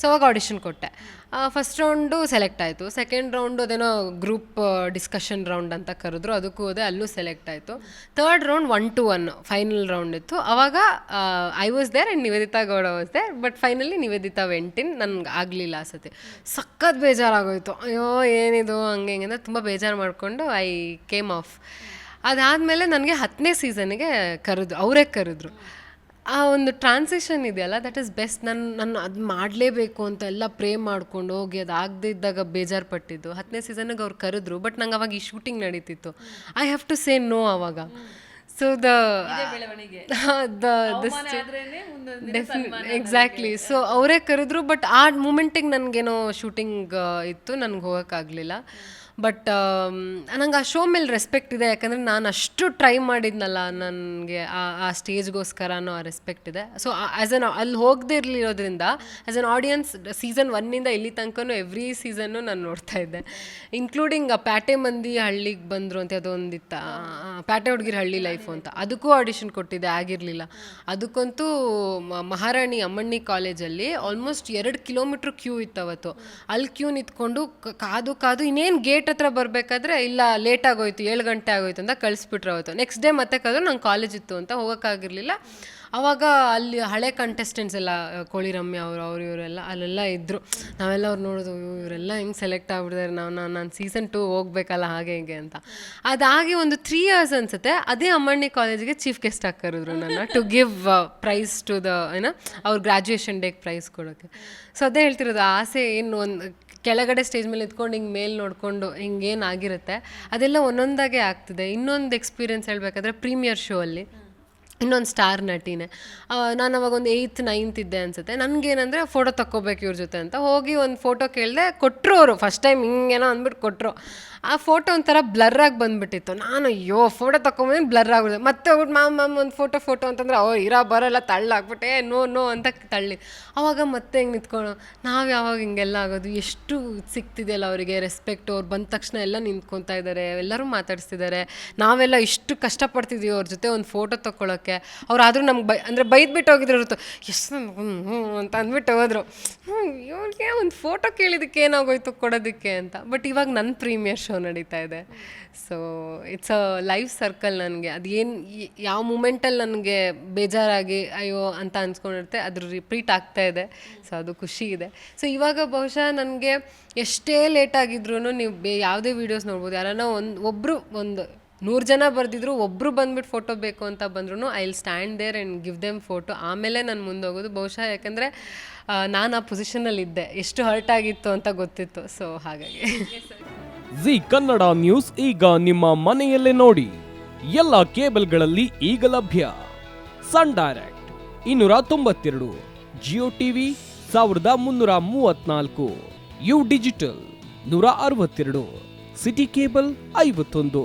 So ಅವಾಗ audition ಕೊಟ್ಟೆ. First round select ಆಯಿತು. ಸೆಕೆಂಡ್ ರೌಂಡು ಅದೇನೋ ಗ್ರೂಪ್ ಡಿಸ್ಕಷನ್ ರೌಂಡ್ ಅಂತ ಕರೆದ್ರು. ಅದಕ್ಕೂ ಹೋದೆ, ಅಲ್ಲೂ ಸೆಲೆಕ್ಟ್ ಆಯಿತು. Third round one to one final round ಇತ್ತು. ಅವಾಗ I was there and Niveditha Gowda was there but finally Niveditha went in ನನಗೆ ಆಗಲಿಲ್ಲ ಆ ಸತಿ. ಸಖತ್ ಬೇಜಾರಾಗೋಯ್ತು. ಅಯ್ಯೋ, ಏನಿದು, ಹಂಗೆ ಹಿಂಗೆ ಅಂದರೆ ತುಂಬ ಬೇಜಾರು ಮಾಡಿಕೊಂಡು ಐ ಕೇಮ್ ಆಫ್ ಅದಾದಮೇಲೆ ನನಗೆ ಹತ್ತನೇ ಸೀಸನ್ಗೆ ಕರೆದು, ಅವರೇ ಕರೆದ್ರು. ಆ ಒಂದು ಟ್ರಾನ್ಸಿಷನ್ ಇದೆಯಲ್ಲ ದಟ್ ಈಸ್ ಬೆಸ್ಟ್ ನನ್ನ ನಾನು ಅದು ಮಾಡಲೇಬೇಕು ಅಂತ ಎಲ್ಲ ಪ್ರೇ ಮಾಡ್ಕೊಂಡು ಹೋಗಿ ಅದು ಆಗದೇ ಇದ್ದಾಗ ಬೇಜಾರು ಪಟ್ಟಿದ್ದು ಹತ್ತನೇ ಸೀಸನ್ಗೆ ಅವ್ರು ಕರೆದ್ರು ಬಟ್ ನಂಗೆ ಅವಾಗ ಈ ಶೂಟಿಂಗ್ ನಡೀತಿತ್ತು. I have to say no ಅವಾಗ. So the the exactly so ಅವರೇ ಕರೆದ್ರು ಬಟ್ ಆ ಮೂಮೆಂಟಿಗೆ ನನಗೇನೋ ಶೂಟಿಂಗ್ ಇತ್ತು ನನಗೆ ಹೋಗೋಕ್ಕಾಗಲಿಲ್ಲ ಬಟ್ ನಂಗೆ ಆ ಶೋ ಮೇಲೆ ರೆಸ್ಪೆಕ್ಟ್ ಇದೆ, ಯಾಕಂದರೆ ನಾನು ಅಷ್ಟು ಟ್ರೈ ಮಾಡಿದ್ನಲ್ಲ ನನಗೆ ಆ ಆ ಸ್ಟೇಜ್ಗೋಸ್ಕರನೂ ಆ ರೆಸ್ಪೆಕ್ಟ್ ಇದೆ. ಸೊ ಆ್ಯಸ್ ಅನ್ ಅಲ್ಲಿ ಹೋಗದೇ ಇರಲಿರೋದ್ರಿಂದ ಆ್ಯಸ್ ಅನ್ ಆಡಿಯನ್ಸ್ ಸೀಸನ್ ಒನ್ನಿಂದ ಇಲ್ಲಿ ತನಕನೂ ಎವ್ರಿ ಸೀಸನ್ನು ನಾನು ನೋಡ್ತಾ ಇದ್ದೆ. ಇನ್ಕ್ಲೂಡಿಂಗ್ ಆ ಪ್ಯಾಟೆ ಮಂದಿ ಹಳ್ಳಿಗೆ ಬಂದರು ಅಂತ ಅದೊಂದಿತ್ತ ಪ್ಯಾಟೆ ಹುಡುಗಿರ ಹಳ್ಳಿ ಲೈಫು ಅಂತ. ಅದಕ್ಕೂ ಆಡಿಷನ್ ಕೊಟ್ಟಿದ್ದೆ, ಆಗಿರಲಿಲ್ಲ. ಅದಕ್ಕಂತೂ ಮಹಾರಾಣಿ ಅಮ್ಮಣ್ಣಿ ಕಾಲೇಜಲ್ಲಿ ಆಲ್ಮೋಸ್ಟ್ ಎರಡು ಕಿಲೋಮೀಟ್ರ್ ಕ್ಯೂ ಇತ್ತು ಅವತ್ತು ಅಲ್ಲಿ ಕ್ಯೂ ನಿಂತ್ಕೊಂಡು ಕಾದು ಕಾದು ಇನ್ನೇನು ಗೇಟ್ ಹತ್ರ ಬರಬೇಕಾದ್ರೆ ಇಲ್ಲ ಲೇಟ್ ಆಗೋಯ್ತು, ಏಳು ಗಂಟೆ ಆಗೋಯ್ತು ಅಂತ ಕಳಿಸ್ಬಿಟ್ರೆ ಅವತ್ತು. ನೆಕ್ಸ್ಟ್ ಡೇ ಮತ್ತೆ ಕರೆದ್ರು ನಂಗೆ ಕಾಲೇಜ್ ಇತ್ತು ಅಂತ ಹೋಗೋಕ್ಕಾಗಿರಲಿಲ್ಲ. ಅವಾಗ ಅಲ್ಲಿ ಹಳೆ ಕಂಟೆಸ್ಟೆಂಟ್ಸ್ ಎಲ್ಲ ಕೋಳಿ ರಮ್ಯ ಅವರು ಅವ್ರು ಇವರೆಲ್ಲ ಅಲ್ಲೆಲ್ಲ ಇದ್ದರು ನಾವೆಲ್ಲ ಅವ್ರು ನೋಡೋದು ಇವರೆಲ್ಲ ಹೆಂಗೆ ಸೆಲೆಕ್ಟ್ ಆಗ್ಬಿಟ್ಟಿದ್ದಾರೆ ನಾವು, ನಾನು ನಾನು ಸೀಸನ್ ಟು ಹೋಗ್ಬೇಕಲ್ಲ ಹಾಗೆ ಹೀಗೆ ಅಂತ. ಅದಾಗಿ ಒಂದು ತ್ರೀ ಇಯರ್ಸ್ ಅನ್ಸುತ್ತೆ, ಅದೇ ಅಮ್ಮಣ್ಣಿ ಕಾಲೇಜಿಗೆ ಚೀಫ್ ಗೆಸ್ಟ್ ಆಗಿ ಕರೆದ್ರು ನನ್ನ to give prize to the ಏನೋ, ಅವ್ರ ಗ್ರ್ಯಾಜುಯೇಷನ್ ಡೇಗೆ ಪ್ರೈಸ್ ಕೊಡೋಕ್ಕೆ. ಸೊ ಅದೇ ಹೇಳ್ತಿರೋದು ಆಸೆ ಏನು ಒಂದು ಕೆಳಗಡೆ ಸ್ಟೇಜ್ ಮೇಲೆ ನಿಂತ್ಕೊಂಡು ಹಿಂಗೆ ಮೇಲೆ ನೋಡಿಕೊಂಡು ಹಿಂಗೇನು ಆಗಿರುತ್ತೆ, ಅದೆಲ್ಲ ಒಂದೊಂದಾಗೆ ಆಗ್ತಿದೆ. ಇನ್ನೊಂದು ಎಕ್ಸ್ಪೀರಿಯನ್ಸ್ ಹೇಳಬೇಕಾದ್ರೆ ಪ್ರೀಮಿಯರ್ ಶೋ ಅಲ್ಲಿ. ಇನ್ನೊಂದು ಸ್ಟಾರ್ ನಟಿನೇ. ನಾನು ಅವಾಗ ಒಂದು ಏಯ್ತ್, ನೈನ್ತ್ ಇದ್ದೆ ಅನ್ಸುತ್ತೆ. ನನಗೇನಂದರೆ ಫೋಟೋ ತಕ್ಕೋಬೇಕು ಇವ್ರ ಜೊತೆ ಅಂತ. ಹೋಗಿ ಒಂದು ಫೋಟೋ ಕೇಳಿದೆ ಕೊಟ್ಟರು ಅವರು. ಫಸ್ಟ್ ಟೈಮ್ ಹಿಂಗೇನೋ ಅಂದ್ಬಿಟ್ಟು ಕೊಟ್ಟರು ಆ ಫೋಟೋ ಒಂಥರ ಬ್ಲರ್ರಾಗಿ ಬಂದುಬಿಟ್ಟಿತ್ತು. ನಾನು ಅಯ್ಯೋ, ಫೋಟೋ ತಗೊಂಬಂದು ಬ್ಲರ್ ಆಗೋದು. ಮತ್ತೆ ಹೋಗ್ಬಿಟ್ಟು ಮ್ಯಾಮ್ ಮ್ಯಾಮ್, ಒಂದು ಫೋಟೋ ಫೋಟೋ ಅಂತಂದ್ರೆ ಅವ್ರು ಇರೋ ಬರೋಲ್ಲ, ತಳ್ಳಾಕ್ಬಿಟ್ಟೆ. ನೋ ನೋ ಅಂತ ತಳ್ಳಿ. ಅವಾಗ ಮತ್ತೆ ಹಿಂಗೆ ನಿಂತ್ಕೊಂಡು ನಾವು ಯಾವಾಗ ಹಿಂಗೆಲ್ಲ ಆಗೋದು? ಎಷ್ಟು ಸಿಗ್ತಿದೆಯಲ್ಲ ಅವರಿಗೆ? ರೆಸ್ಪೆಕ್ಟ್ ಅವ್ರು ಬಂದ ತಕ್ಷಣ ಎಲ್ಲ ನಿಂತ್ಕೊತಾ ಇದ್ದಾರೆ ಎಲ್ಲರೂ ಮಾತಾಡಿಸ್ತಿದ್ದಾರೆ ನಾವೆಲ್ಲ ಇಷ್ಟು ಕಷ್ಟಪಡ್ತಿದ್ದೀವಿ ಅವ್ರ ಜೊತೆ. ಒಂದು ಫೋಟೋ ತೊಗೊಳಕ್ಕೆ ಅವ್ರು ಆದರೂ ನಮ್ಗೆ ಬೈ, ಅಂದರೆ ಬೈದ್ಬಿಟ್ಟು ಹೋಗಿದ್ರು ಎಷ್ಟು ಹ್ಞೂ ಅಂತ ಅಂದ್ಬಿಟ್ಟು ಹೋದ್ರು. ಹ್ಞೂ ಇವ್ರಿಗೆ ಒಂದು ಫೋಟೋ ಕೇಳಿದ್ದಕ್ಕೆ ಏನಾಗೋಯ್ತು ಕೊಡೋದಕ್ಕೆ ಅಂತ. ಬಟ್ ಇವಾಗ ನನ್ನ ಪ್ರೀಮಿಯರ್ ಶೋ ನಡೀತಾ ಇದೆ. So it's a life circle ನನಗೆ. ಅದು ಏನು ಯಾವ ಮೂಮೆಂಟಲ್ಲಿ ನನಗೆ ಬೇಜಾರಾಗಿ, ಅಯ್ಯೋ, ಅಂತ ಅನ್ಸ್ಕೊಂಡಿರುತ್ತೆ, ಅದ್ರ ರಿಪೀಟ್ ಆಗ್ತಾ ಇದೆ. ಸೊ ಅದು ಖುಷಿ ಇದೆ. ಸೊ ಇವಾಗ ಬಹುಶಃ ನನಗೆ ಎಷ್ಟೇ ಲೇಟ್ ಆಗಿದ್ರು ನೀವು ಬೇ, ಯಾವುದೇ ವೀಡಿಯೋಸ್ ನೋಡ್ಬೋದು. ಯಾರನ್ನ ಒಂದು ಒಬ್ಬರು ಒಂದು ನೂರು ಜನ ಬರ್ದಿದ್ರು ಒಬ್ಬರು ಬಂದ್ಬಿಟ್ಟು ಫೋಟೋ ಬೇಕು ಅಂತ ಬಂದ್ರು I will stand there and give them photo ಆಮೇಲೆ ನಾನು ಮುಂದೆ ಹೋಗೋದು ಬಹುಶಃ ಯಾಕಂದರೆ ನಾನು ಆ ಪೊಸಿಷನಲ್ಲಿ ಇದ್ದೆ ಎಷ್ಟು ಹರ್ಟ್ ಆಗಿತ್ತು ಅಂತ ಗೊತ್ತಿತ್ತು. ಸೊ ಹಾಗಾಗಿ. ಜಿ ಕನ್ನಡ ನ್ಯೂಸ್ ಈಗ ನಿಮ್ಮ ಮನೆಯಲ್ಲೇ ನೋಡಿ. ಎಲ್ಲ ಕೇಬಲ್ಗಳಲ್ಲಿ ಈಗ ಲಭ್ಯ. ಸನ್ ಡೈರೆಕ್ಟ್ ಇನ್ನೂರ ತೊಂಬತ್ತೆರಡು, ಜಿಯೋ ಟಿವಿ ಸಾವಿರದ ಮುನ್ನೂರ ಮೂವತ್ನಾಲ್ಕು, ಯು ಡಿಜಿಟಲ್ ನೂರ ಅರವತ್ತೆರಡು, ಸಿಟಿ ಕೇಬಲ್ ಐವತ್ತೊಂದು.